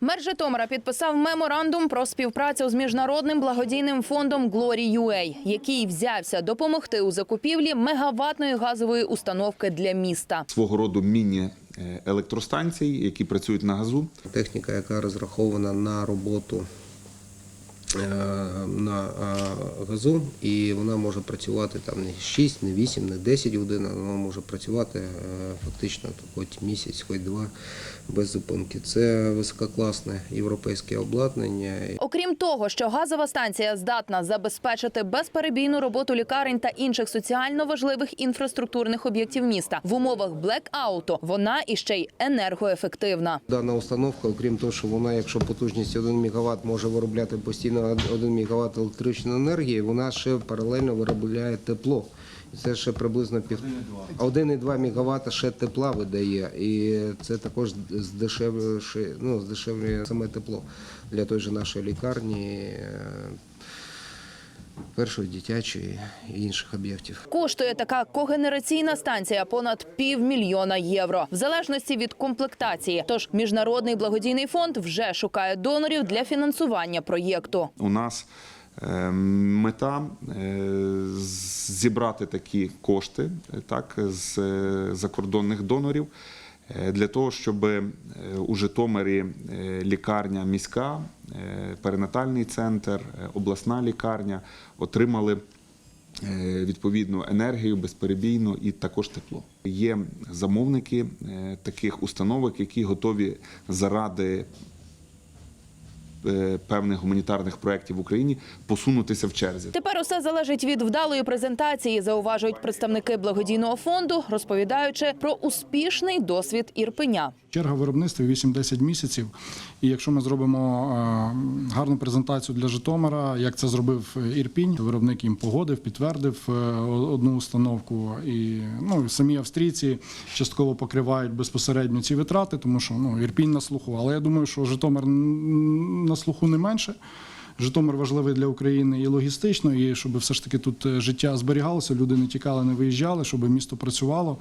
Мер Житомира підписав меморандум про співпрацю з міжнародним благодійним фондом Glory.ua, який взявся допомогти у закупівлі мегаватної газової установки для міста. свого роду міні-електростанції, які працюють на газу. Техніка, яка розрахована на роботу на е, газу, і вона може працювати там не 6, не 8, не 10 годин, а вона може працювати е, фактично хоч місяць, хоч два без зупинки. Це висококласне європейське обладнання. Окрім того, що газова станція здатна забезпечити безперебійну роботу лікарень та інших соціально важливих інфраструктурних об'єктів міста в умовах блекауту, вона іще й енергоефективна. Дана установка, окрім того, що вона, якщо потужність 1 МВт може виробляти постійно 1 МВт електричної енергії, вона ще паралельно виробляє тепло. Це ще приблизно пів 1,2 МВт ще тепла видає, і це також здешевлює, ну, здешевлює саме тепло для той же нашої лікарні, е, першої дитячої і інших об'єктів. Коштує така когенераційна станція понад півмільйона євро, в залежності від комплектації. Тож міжнародний благодійний фонд вже шукає донорів для фінансування проєкту. У нас мета е, зібрати такі кошти е, так, з е, закордонних донорів е, для того, щоб е, у Житомирі е, лікарня міська, е, перинатальний центр, е, обласна лікарня отримали е, відповідну енергію безперебійно і також тепло. Є замовники е, таких установок, які готові заради е, певних гуманітарних проєктів в Україні посунутися в черзі. Тепер усе залежить від вдалої презентації, зауважують представники благодійного фонду, розповідаючи про успішний досвід Ірпеня. Черга виробництва 8-10 місяців. І якщо ми зробимо е, гарну презентацію для Житомира, як це зробив Ірпінь, виробник їм погодив, підтвердив е, одну установку. І ну, самі австрійці частково покривають безпосередньо ці витрати, тому що ну, Ірпінь на слуху. Але я думаю, що Житомир на слуху не менше. Житомир важливий для України і логістично, і щоб все ж таки тут е, життя зберігалося, люди не тікали, не виїжджали, щоб місто працювало.